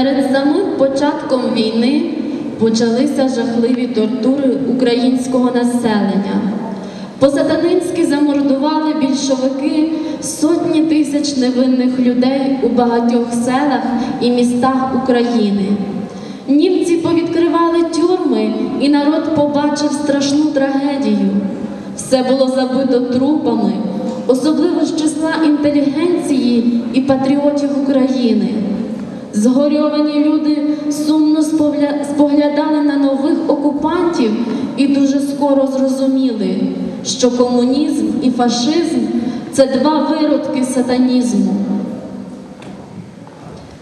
Перед самим початком війни почалися жахливі тортури українського населення. По-сатанинськи замордували більшовики сотні тисяч невинних людей у багатьох селах і містах України. Німці повідкривали тюрми, і народ побачив страшну трагедію. Все було забито трупами, особливо з числа інтелігенції і патріотів України. Згорьовані люди сумно споглядали на нових окупантів і дуже скоро зрозуміли, що комунізм і фашизм це два виродки сатанізму.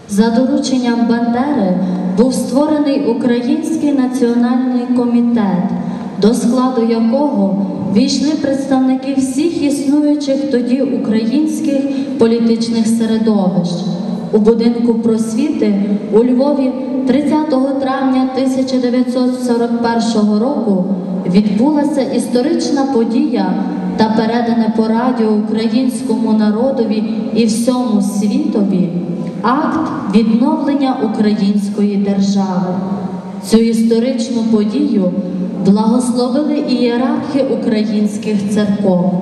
За дорученням Бандери був створений Український національний комітет, до складу якого війшли представники всіх існуючих тоді українських політичних середовищ. У будинку просвіти у Львові 30 травня 1941 року відбулася історична подія та передане по радіо українському народові і всьому світові акт відновлення української держави. Цю історичну подію благословили ієрархи українських церков.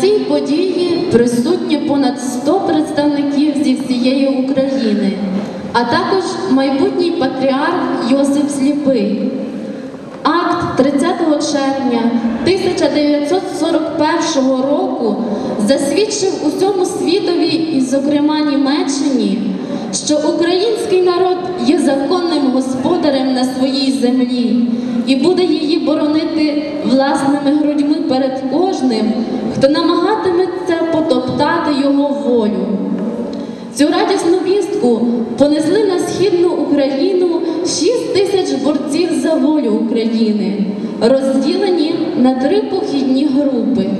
Цій події присутні понад 100 представників зі всієї України, а також майбутній патріарх Йосип Сліпий. Акт 30 червня 1941 року засвідчив усьому світові, і, зокрема Німеччині, що український народ є законним господарем на своїй землі і буде її боронити власними грудьми перед кожним, хто намагатиметься потоптати його волю. Цю радісну вістку понесли на східну Україну 6 тисяч борців за волю України, розділені на три похідні групи,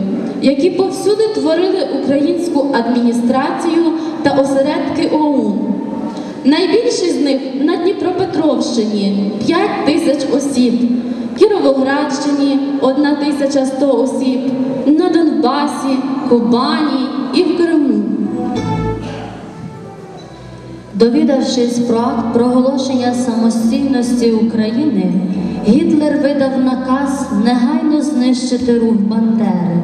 які повсюди творили українську адміністрацію та осередки ОУН. Найбільші з них на Дніпропетровщині 5 тисяч осіб, Кіровоградщині 1100 осіб, на Донбасі, Кубані і в Криму. Довідавшись про акт проголошення самостійності України, Гітлер видав наказ негайно знищити рух Бандери.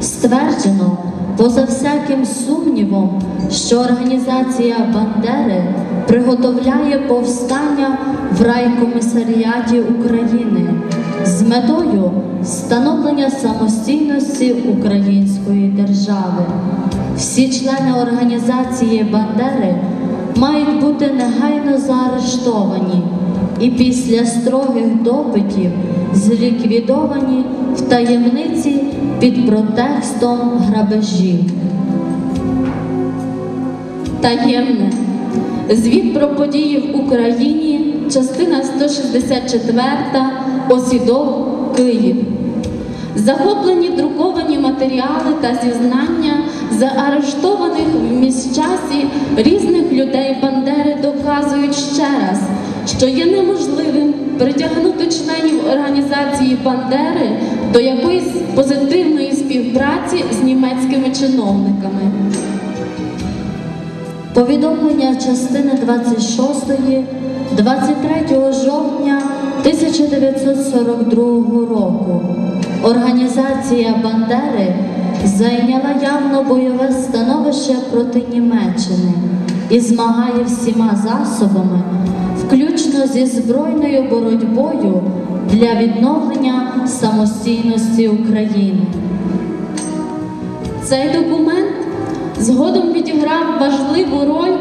Стверджено, поза всяким сумнівом, що організація Бандери приготовляє повстання в райкомісаріаті України з метою встановлення самостійності української держави. Всі члени організації Бандери мають бути негайно заарештовані і після строгих допитів зліквідовані в таємниці під протекстом грабежів. Таємне. Звіт про події в Україні, частина 164, Осідов, Київ. Захоплені друковані матеріали та зізнання заарештованих в міськчасі різних людей Бандери доказують ще раз, що є неможливим притягнути членів організації Бандери до якоїсь позитивної співпраці з німецькими чиновниками. Повідомлення частини 26 23 жовтня 1942 року. Організація Бандери зайняла явно бойове становище проти Німеччини і змагає всіма засобами, включно зі збройною боротьбою для відновлення самостійності України. Цей документ згодом відіграв важливу роль